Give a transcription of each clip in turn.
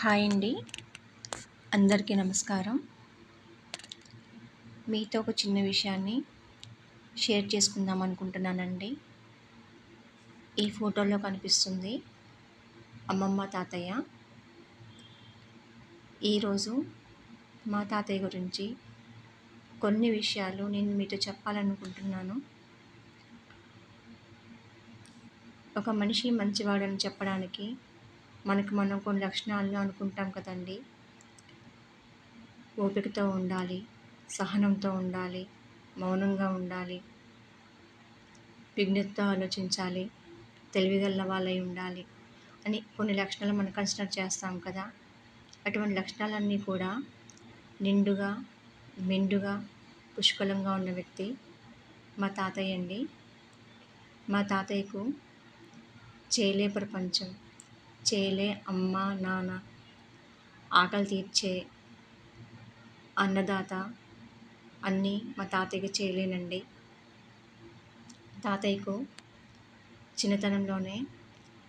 Hi అండి. అందరికీ నమస్కారం. మీతో ఒక చిన్న విషయాన్ని షేర్ చేసుకుందాం అనుకుంటున్నానండి. ఈ ఫోటోలో కనిపిస్తుంది అమ్మమ్మ తాతయ్య. ఈరోజు మా తాతయ్య గురించి కొన్ని విషయాలు నేను మీతో చెప్పాలనుకుంటున్నాను. ఒక మనిషి మంచివాడని చెప్పడానికి మనకు మనం కొన్ని లక్షణాలు అనుకుంటాం కదండి. ఓపికతో ఉండాలి సహనంతో ఉండాలి మౌనంగా ఉండాలి విజ్ఞతతో ఆలోచించాలి తెలివిగల వాళ్ళై ఉండాలి అని కొన్ని లక్షణాలు మనం కన్సిడర్ చేస్తాం కదా. అటువంటి లక్షణాలన్నీ కూడా నిండుగా మెండుగా పుష్కలంగా ఉన్న వ్యక్తి మా తాతయ్య అండి. మా తాతయ్యకు చేలే ప్రపంచం. చేయలే అమ్మ నాన్న. ఆకలి తీర్చే అన్నదాత అన్నీ మా తాతయ్యకి చేయలేనండి. తాతయ్యకు చిన్నతనంలోనే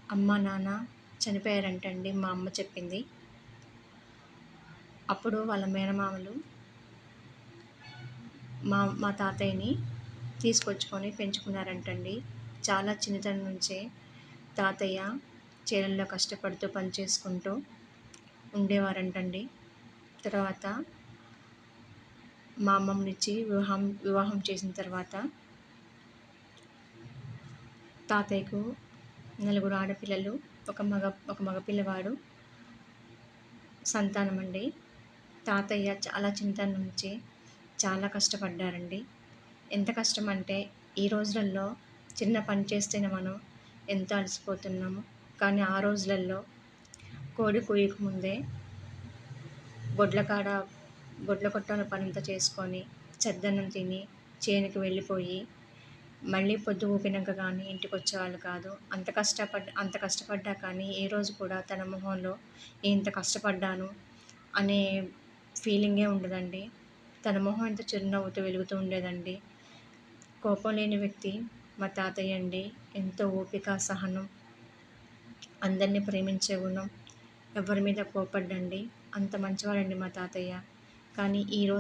అమ్మ నాన్న చనిపోయారంటండి మా అమ్మ చెప్పింది. అప్పుడు వాళ్ళ మేనమామలు మా మా తాతయ్యని తీసుకొచ్చుకొని పెంచుకున్నారంటండి. చాలా చిన్నతనం నుంచే తాతయ్య చేలల్లో కష్టపడుతూ పనిచేసుకుంటూ ఉండేవారంటండి. తర్వాత మా అమ్మమ్మనిచ్చి వివాహం వివాహం చేసిన తర్వాత తాతయ్యకు నలుగురు ఆడపిల్లలు ఒక మగ ఒక మగపిల్లవాడు సంతానం అండి తాతయ్య చాలా చింతన నుంచి చాలా కష్టపడ్డారండి. ఎంత కష్టం అంటే ఈ రోజులలో చిన్న పని చేస్తేనే మనం ఎంతో అలసిపోతున్నాము. కానీ ఆ రోజులలో కోడి కూయకముందే గొడ్ల కాడ గొడ్ల కొట్టాల పనంతా చేసుకొని చద్దన్నం తిని చేనుకి వెళ్ళిపోయి మళ్ళీ పొద్దు ఊపినాక కానీ ఇంటికి వచ్చేవాళ్ళు కాదు. అంత కష్టపడ్డ అంత కష్టపడ్డా కానీ ఏ రోజు కూడా తన మొహంలో ఇంత కష్టపడ్డాను అనే ఫీలింగే ఉండదండి. తన మొహం ఎంత చిరునవ్వుతో వెలుగుతూ ఉండేదండి. కోపం లేని వ్యక్తి మా తాతయ్య అండి. ఎంతో ఓపిక సహనం అందరినీ ప్రేమించే గుణం. ఎవరి మీద కోపడ్డండి. అంత మంచివాడండి మా తాతయ్య. కానీ ఈరోజు